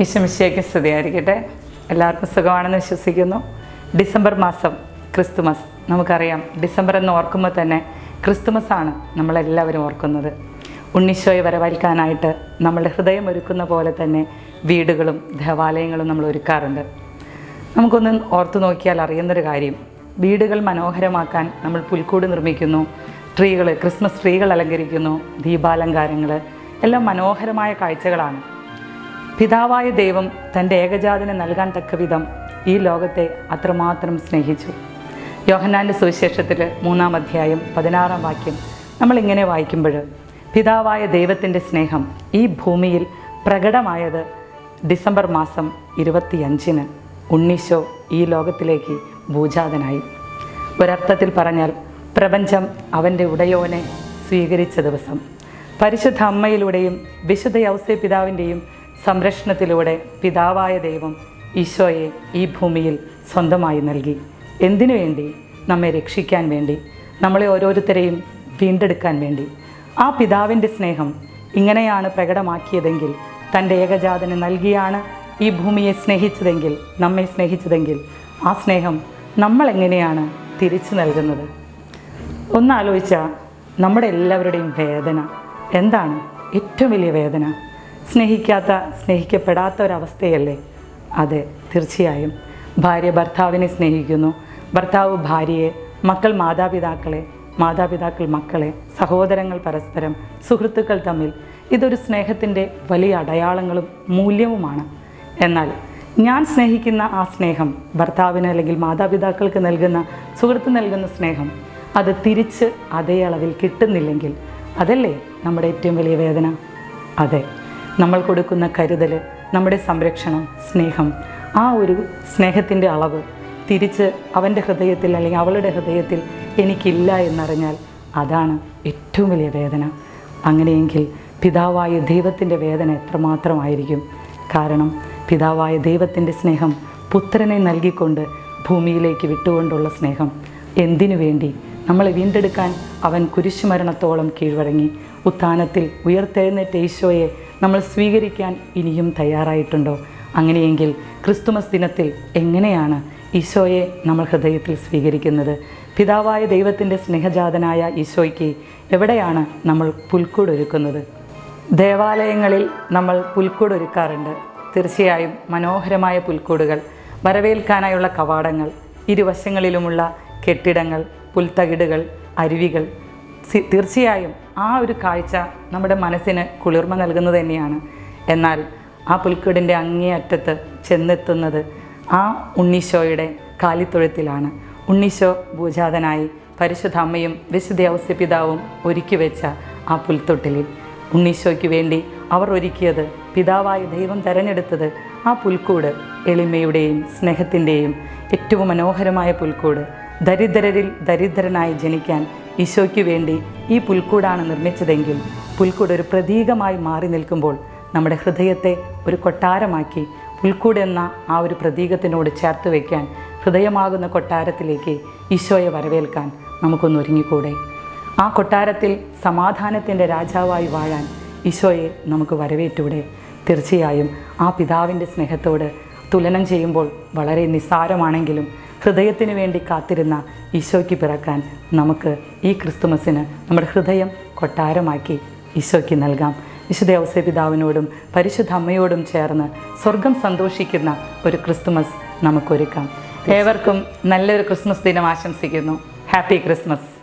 ഈശമിശയ്ക്ക് സ്തുതിയായിരിക്കട്ടെ. എല്ലാവർക്കും സുഖമാണെന്ന് വിശ്വസിക്കുന്നു. ഡിസംബർ മാസം ക്രിസ്തുമസ്. നമുക്കറിയാം ഡിസംബർ എന്ന് ഓർക്കുമ്പോൾ തന്നെ ക്രിസ്തുമസ് ആണ് നമ്മളെല്ലാവരും ഓർക്കുന്നത്. ഉണ്ണിശോയെ വരവേൽക്കാനായിട്ട് നമ്മളുടെ ഹൃദയം ഒരുക്കുന്ന പോലെ തന്നെ വീടുകളും ദേവാലയങ്ങളും നമ്മൾ ഒരുക്കാറുണ്ട്. നമുക്കൊന്ന് ഓർത്തു നോക്കിയാൽ അറിയുന്നൊരു കാര്യം. വീടുകൾ മനോഹരമാക്കാൻ നമ്മൾ പുൽക്കൂട് നിർമ്മിക്കുന്നു. ട്രീകൾ ക്രിസ്മസ് ട്രീകൾ അലങ്കരിക്കുന്നു. ദീപാലങ്കാരങ്ങൾ എല്ലാം മനോഹരമായ കാഴ്ചകളാണ്. പിതാവായ ദൈവം തന്റെ ഏകജാതനെ നൽകാൻ തക്ക വിധം ഈ ലോകത്തെ അത്രമാത്രം സ്നേഹിച്ചു. യോഹന്നാന്റെ സുവിശേഷത്തിൽ മൂന്നാം അധ്യായം പതിനാറാം വാക്യം നമ്മളിങ്ങനെ വായിക്കുമ്പോൾ പിതാവായ ദൈവത്തിന്റെ സ്നേഹം ഈ ഭൂമിയിൽ പ്രകടമായത് ഡിസംബർ മാസം ഇരുപത്തിയഞ്ചിന് ഉണ്ണീശോ ഈ ലോകത്തിലേക്ക് ഭൂജാതനായി. ഒരർത്ഥത്തിൽ പറഞ്ഞാൽ പ്രപഞ്ചം അവന്റെ ഉടയോനെ സ്വീകരിച്ച ദിവസം. പരിശുദ്ധ അമ്മയിലൂടെയും വിശുദ്ധ യൗസേ പിതാവിന്റെയും സംരക്ഷണത്തിലൂടെ പിതാവായ ദൈവം ഈശോയെ ഈ ഭൂമിയിൽ സ്വന്തമായി നൽകി. എന്തിനു വേണ്ടി? നമ്മെ രക്ഷിക്കാൻ വേണ്ടി. നമ്മളെ ഓരോരുത്തരെയും വീണ്ടെടുക്കാൻ വേണ്ടി. ആ പിതാവിന്റെ സ്നേഹം ഇങ്ങനെയാണ് പ്രകടമാക്കിയതെങ്കിൽ തന്റെ ഏകജാതന് നൽകിയാണ് ഈ ഭൂമിയെ സ്നേഹിച്ചതെങ്കിൽ നമ്മെ സ്നേഹിച്ചതെങ്കിൽ ആ സ്നേഹം നമ്മൾ എങ്ങനെയാണ് തിരിച്ചു നൽകുന്നത്? ഒന്നാലോചിച്ചാൽ നമ്മുടെ എല്ലാവരുടെയും വേദന എന്താണ്? ഏറ്റവും വലിയ വേദന? സ്നേഹിക്കാത്ത സ്നേഹിക്കപ്പെടാത്ത ഒരവസ്ഥയല്ലേ അതെ തീർച്ചയായും. ഭാര്യ ഭർത്താവിനെ സ്നേഹിക്കുന്നു. ഭർത്താവ് ഭാര്യയെ മക്കൾ മാതാപിതാക്കളെ മാതാപിതാക്കൾ മക്കളെ സഹോദരങ്ങൾ പരസ്പരം സുഹൃത്തുക്കൾ തമ്മിൽ. ഇതൊരു സ്നേഹത്തിന്റെ വലിയ അടയാളങ്ങളും മൂല്യവുമാണ്. എന്നാൽ ഞാൻ സ്നേഹിക്കുന്ന ആ സ്നേഹം ഭർത്താവിന് അല്ലെങ്കിൽ മാതാപിതാക്കൾക്ക് നൽകുന്ന സുഹൃത്ത് നൽകുന്ന സ്നേഹം അത് തിരിച്ച് അതേ അളവിൽ കിട്ടുന്നില്ലെങ്കിൽ അതല്ലേ നമ്മുടെ ഏറ്റവും വലിയ വേദന? അതെ. നമ്മൾ കൊടുക്കുന്ന കരുതൽ നമ്മുടെ സംരക്ഷണം സ്നേഹം ആ ഒരു സ്നേഹത്തിന്റെ അളവ് തിരിച്ച് അവന്റെ ഹൃദയത്തിൽ അല്ലെങ്കിൽ അവളുടെ ഹൃദയത്തിൽ എനിക്കില്ല എന്നറിഞ്ഞാൽ അതാണ് ഏറ്റവും വലിയ വേദന. അങ്ങനെയെങ്കിൽ പിതാവായ ദൈവത്തിന്റെ വേദന എത്രമാത്രമായിരിക്കും? കാരണം പിതാവായ ദൈവത്തിന്റെ സ്നേഹം പുത്രനെ നൽകിക്കൊണ്ട് ഭൂമിയിലേക്ക് വിട്ടുകൊണ്ടുള്ള സ്നേഹം. എന്തിനു വേണ്ടി? നമ്മളെ വീണ്ടെടുക്കാൻ അവൻ കുരിശുമരണത്തോളം കീഴ്വഴങ്ങി. ഉത്ഥാനത്തിൽ ഉയർത്തെഴുന്നേറ്റ ഈശോയെ നമ്മൾ സ്വീകരിക്കാൻ ഇനിയും തയ്യാറായിട്ടുണ്ടോ? അങ്ങനെയെങ്കിൽ ക്രിസ്തുമസ് ദിനത്തിൽ എങ്ങനെയാണ് ഈശോയെ നമ്മൾ ഹൃദയത്തിൽ സ്വീകരിക്കുന്നത്? പിതാവായ ദൈവത്തിന്റെ സ്നേഹജാതനായ ഈശോയ്ക്ക് എവിടെയാണ് നമ്മൾ പുൽക്കൂടൊരുക്കുന്നത്? ദേവാലയങ്ങളിൽ നമ്മൾ പുൽക്കൂടൊരുക്കാറുണ്ട്. തീർച്ചയായും മനോഹരമായ പുൽക്കൂടുകൾ വരവേൽക്കാനായുള്ള കവാടങ്ങൾ ഇരുവശങ്ങളിലുമുള്ള കെട്ടിടങ്ങൾ പുൽത്തകിടുകൾ അരുവികൾ തീർച്ചയായും ആ ഒരു കാഴ്ച നമ്മുടെ മനസ്സിന് കുളിർമ നൽകുന്നത് തന്നെയാണ്. എന്നാൽ ആ പുൽക്കൂടിന്റെ അങ്ങേയറ്റത്ത് ചെന്നെത്തുന്നത് ആ ഉണ്ണീശോയുടെ കാലിത്തൊഴുത്തിലാണ്. ഉണ്ണീശോ ഭൂജാതനായി പരിശുദ്ധ അമ്മയും വിശുദ്ധ ഒരുക്കി വെച്ച ആ പുൽത്തൊട്ടിലിൽ. ഉണ്ണീശോയ്ക്ക് വേണ്ടി അവർ ഒരുക്കിയത് പിതാവായ ദൈവം തെരഞ്ഞെടുത്തത് ആ പുൽക്കൂട് എളിമയുടെയും സ്നേഹത്തിന്റെയും ഏറ്റവും മനോഹരമായ പുൽക്കൂട്. ദരിദ്രരിൽ ദരിദ്രനായി ജനിക്കാൻ ഈശോയ്ക്ക് വേണ്ടി ഈ പുൽക്കൂടാണ് നിർമ്മിച്ചതെങ്കിൽ പുൽക്കൂട് ഒരു പ്രതീകമായി മാറി നിൽക്കുമ്പോൾ നമ്മുടെ ഹൃദയത്തെ ഒരു കൊട്ടാരമാക്കി പുൽക്കൂട് എന്ന ആ ഒരു പ്രതീകത്തിനോട് ചേർത്ത് വയ്ക്കാൻ ഹൃദയമാകുന്ന കൊട്ടാരത്തിലേക്ക് ഈശോയെ വരവേൽക്കാൻ നമുക്കൊന്നൊരുങ്ങിക്കൂടെ ആ കൊട്ടാരത്തിൽ സമാധാനത്തിന്റെ രാജാവായി വാഴാൻ ഈശോയെ നമുക്ക് വരവേറ്റൂടെ? തീർച്ചയായും ആ പിതാവിന്റെ സ്നേഹത്തോട് തുലനം ചെയ്യുമ്പോൾ വളരെ നിസ്സാരമാണെങ്കിലും ഹൃദയത്തിന് വേണ്ടി കാത്തിരുന്ന ഈശോയ്ക്ക് പിറക്കാൻ നമുക്ക് ഈ ക്രിസ്തുമസിന് നമ്മുടെ ഹൃദയം കൊട്ടാരമാക്കി ഈശോയ്ക്ക് നൽകാം. വിശുദ്ധ പിതാവിനോടും പരിശുദ്ധ അമ്മയോടും ചേർന്ന് സ്വർഗം സന്തോഷിക്കുന്ന ഒരു ക്രിസ്തുമസ് നമുക്കൊരുക്കാം. ഏവർക്കും നല്ലൊരു ക്രിസ്മസ് ദിനം ആശംസിക്കുന്നു. Happy Christmas.